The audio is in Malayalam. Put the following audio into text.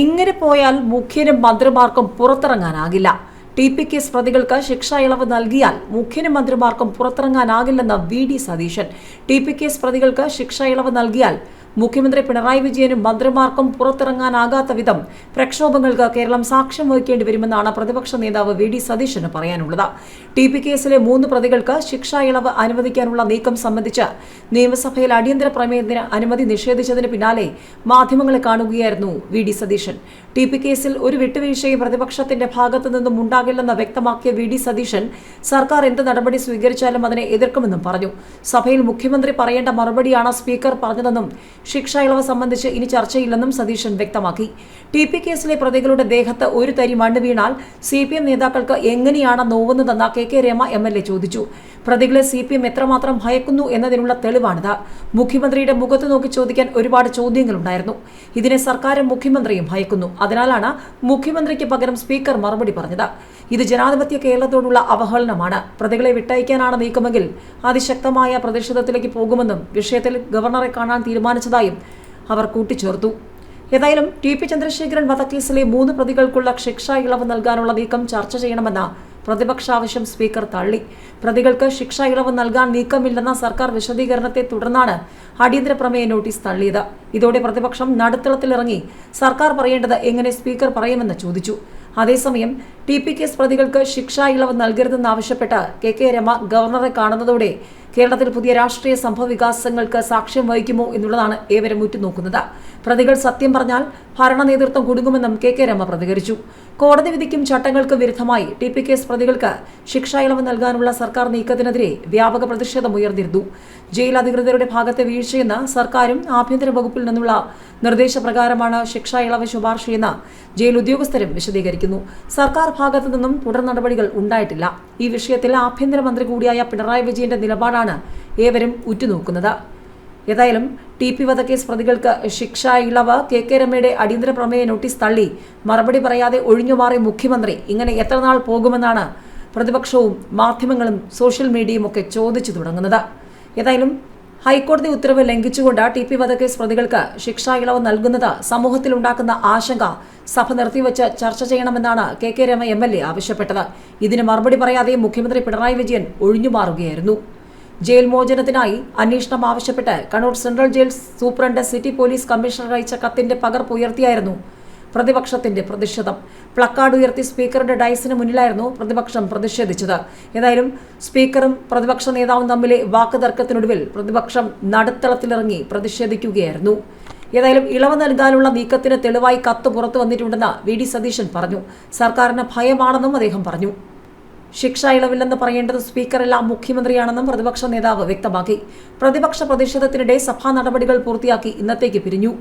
ഇങ്ങനെ പോയാൽ മുഖ്യനും മന്ത്രിമാർക്കും പുറത്തിറങ്ങാനാകില്ല. ടി പി കേസ് പ്രതികൾക്ക് ശിക്ഷാ ഇളവ് നൽകിയാൽ മുഖ്യനും മന്ത്രിമാർക്കും പുറത്തിറങ്ങാനാകില്ലെന്ന് V D Satheesan. T P case പ്രതികൾക്ക് ശിക്ഷാ ഇളവ് നൽകിയാൽ മുഖ്യമന്ത്രി പിണറായി വിജയനും മന്ത്രിമാർക്കും പുറത്തിറങ്ങാനാകാത്ത വിധം പ്രക്ഷോഭങ്ങൾക്ക് കേരളം സാക്ഷ്യം വഹിക്കേണ്ടി വരുമെന്നാണ് പ്രതിപക്ഷ നേതാവ് വി ഡി സതീശന് പറയാനുള്ളത്. ടി പി കേസിലെ മൂന്ന് പ്രതികൾക്ക് ശിക്ഷാ ഇളവ് അനുവദിക്കാനുള്ള നീക്കം സംബന്ധിച്ച് നിയമസഭയിൽ അടിയന്തര പ്രമേയത്തിന് അനുമതി നിഷേധിച്ചതിന് പിന്നാലെ മാധ്യമങ്ങളെ കാണുകയായിരുന്നു V D Satheesan. T P കേസിൽ ഒരു വിട്ടുവീഴ്ചയും പ്രതിപക്ഷത്തിന്റെ ഭാഗത്തു നിന്നും ഉണ്ടാകില്ലെന്ന് വ്യക്തമാക്കിയ വി ഡി സതീശൻ സർക്കാർ എന്ത് നടപടി സ്വീകരിച്ചാലും അതിനെ എതിർക്കുമെന്നും പറഞ്ഞു. സഭയിൽ മുഖ്യമന്ത്രി പറയേണ്ട മറുപടിയാണ് സ്പീക്കർ പറഞ്ഞതെന്നും ശിക്ഷാ ഇളവ് സംബന്ധിച്ച് ഇനി ചർച്ചയില്ലെന്നും സതീശൻ വ്യക്തമാക്കി. ടി പി കേസിലെ പ്രതികളുടെ ദേഹത്ത് ഒരു തരി മണ്ണ് വീണാൽ സി പി എം നേതാക്കൾക്ക് എങ്ങനെയാണ് നോവുന്നതെന്ന് K K Rema M L A ചോദിച്ചു. പ്രതികളെ സി പി എം എത്രമാത്രം ഭയക്കുന്നു എന്നതിനുള്ള തെളിവാണിത്. മുഖ്യമന്ത്രിയുടെ മുഖത്ത് നോക്കി ചോദിക്കാൻ ഒരുപാട് ചോദ്യങ്ങളുണ്ടായിരുന്നു. ഇതിനെ സർക്കാരും മുഖ്യമന്ത്രിയും ഭയക്കുന്നു. അതിനാലാണ് മുഖ്യമന്ത്രിക്ക് പകരം സ്പീക്കർ മറുപടി പറഞ്ഞത്. ഇത് ജനാധിപത്യ കേരളത്തോടുള്ള അവഹേളനമാണ്. പ്രതികളെ വിട്ടയക്കാനാണ് നീക്കമെങ്കിൽ അതിശക്തമായ പ്രതിഷേധത്തിലേക്ക് പോകുമെന്നും വിഷയത്തിൽ ഗവർണറെ കാണാൻ തീരുമാനിച്ചതായും അവർ കൂട്ടിച്ചേർത്തു. ഏതായാലും ടി പി ചന്ദ്രശേഖരൻ വധക്കേസിലെ മൂന്ന് പ്രതികൾക്കുള്ള ശിക്ഷാ ഇളവ് നൽകാനുള്ള നീക്കം ചർച്ച ചെയ്യണമെന്ന പ്രതിപക്ഷ ആവശ്യം സ്പീക്കർ തള്ളി. പ്രതികൾക്ക് ശിക്ഷാ ഇളവ് നൽകാൻ നീക്കമില്ലെന്ന സർക്കാർ വിശദീകരണത്തെ തുടർന്നാണ് അടിയന്തര പ്രമേയ നോട്ടീസ് തള്ളിയത്. ഇതോടെ പ്രതിപക്ഷം നടുത്തളത്തിലിറങ്ങി. സർക്കാർ പറയേണ്ടത് എങ്ങനെ സ്പീക്കർ പറയുമെന്ന് ചോദിച്ചു. അതേസമയം ടി പി കേസ് പ്രതികൾക്ക് ശിക്ഷാ ഇളവ് നൽകരുതെന്നാവശ്യപ്പെട്ട് കെ കെ രമ ഗവർണറെ കാണുന്നതോടെ കേരളത്തിൽ പുതിയ രാഷ്ട്രീയ സംഭവ വികാസങ്ങൾക്ക് സാക്ഷ്യം വഹിക്കുമോ എന്നുള്ളതാണ് ഏവരും ഉറ്റുനോക്കുന്നത്. പ്രതികൾ സത്യം പറഞ്ഞാൽ ഭരണ നേതൃത്വം കുടുങ്ങുമെന്നും കെ കെ രമ പ്രതികരിച്ചു. കോടതി വിധിക്കും ചട്ടങ്ങൾക്ക് വിരുദ്ധമായി ടി പി കേസ് പ്രതികൾക്ക് ശിക്ഷ ഇളവ് നൽകാനുള്ള സർക്കാർ നീക്കത്തിനെതിരെ വ്യാപക പ്രതിഷേധം ഉയർന്നിരുന്നു. ജയിൽ അധികൃതരുടെ ഭാഗത്തെ വീഴ്ചയെന്ന് സർക്കാരും ആഭ്യന്തര വകുപ്പിൽ നിന്നുള്ള നിർദ്ദേശപ്രകാരമാണ് ശിക്ഷ ഇളവ് ശുപാർശയെന്ന് ജയിൽ ഉദ്യോഗസ്ഥരും വിശദീകരിക്കുന്നു. സർക്കാർ ഭാഗത്തു നിന്നും തുടർ നടപടികൾ ഉണ്ടായിട്ടില്ല. ഈ വിഷയത്തിൽ ആഭ്യന്തരമന്ത്രി കൂടിയായ പിണറായി വിജയന്റെ നിലപാടാണ് ഏവരും ഉറ്റുനോക്കുന്നത്. ഏതായാലും ടി പി വധക്കേസ് പ്രതികൾക്ക് ശിക്ഷ ഇളവ് കെ കെ രമയുടെ അടിയന്തര പ്രമേയ നോട്ടീസ് തള്ളി മറുപടി പറയാതെ ഒഴിഞ്ഞുമാറി മുഖ്യമന്ത്രി ഇങ്ങനെ എത്ര നാൾ പോകുമെന്നാണ് പ്രതിപക്ഷവും മാധ്യമങ്ങളും സോഷ്യൽ മീഡിയയും ഒക്കെ ചോദിച്ചു തുടങ്ങുന്നത്. ഏതായാലും ഹൈക്കോടതി ഉത്തരവ് ലംഘിച്ചുകൊണ്ട് ടി പി വധക്കേസ് പ്രതികൾക്ക് ശിക്ഷാ ഇളവ് നൽകുന്നത് സമൂഹത്തിലുണ്ടാക്കുന്ന ആശങ്ക സഭ നിർത്തിവച്ച് ചർച്ച ചെയ്യണമെന്നാണ് K K Rema M L A ആവശ്യപ്പെട്ടത്. ഇതിന് മറുപടി പറയാതെ മുഖ്യമന്ത്രി പിണറായി വിജയൻ ഒഴിഞ്ഞുമാറുകയായിരുന്നു ജയിൽ മോചനത്തിനായി അന്വേഷണം ആവശ്യപ്പെട്ട് Kannur central jail superintendent city police commissioner അയച്ച കത്തിന്റെ പകർപ്പ് ഉയർത്തിയായിരുന്നു പ്രതിപക്ഷത്തിന്റെ പ്രതിഷേധം. പ്ലക്കാർഡ് ഉയർത്തി സ്പീക്കറുടെ ഡയസിന് മുന്നിലായിരുന്നു പ്രതിപക്ഷം പ്രതിഷേധിച്ചത്. ഏതായാലും സ്പീക്കറും പ്രതിപക്ഷ നേതാവും തമ്മിലെ വാക്കുതർക്കത്തിനൊടുവിൽ പ്രതിപക്ഷം നടുത്തളത്തിലിറങ്ങി പ്രതിഷേധിക്കുകയായിരുന്നു. ഏതായാലും ഇളവ് നൽകാനുള്ള നീക്കത്തിന് തെളിവായി കത്ത് പുറത്തു വന്നിട്ടുണ്ടെന്ന് വി ഡി സതീശൻ പറഞ്ഞു. സർക്കാരിന് ഭയമാണെന്നും അദ്ദേഹം പറഞ്ഞു. ശിക്ഷ ഇളവില്ലെന്ന് പറയേണ്ടത് സ്പീക്കറല്ല മുഖ്യമന്ത്രിയാണെന്നും പ്രതിപക്ഷ നേതാവ് വ്യക്തമാക്കി. പ്രതിപക്ഷ പ്രതിഷേധത്തിനിടെ സഭാ നടപടികൾ പൂർത്തിയാക്കി ഇന്നത്തേക്ക് പിരിഞ്ഞു.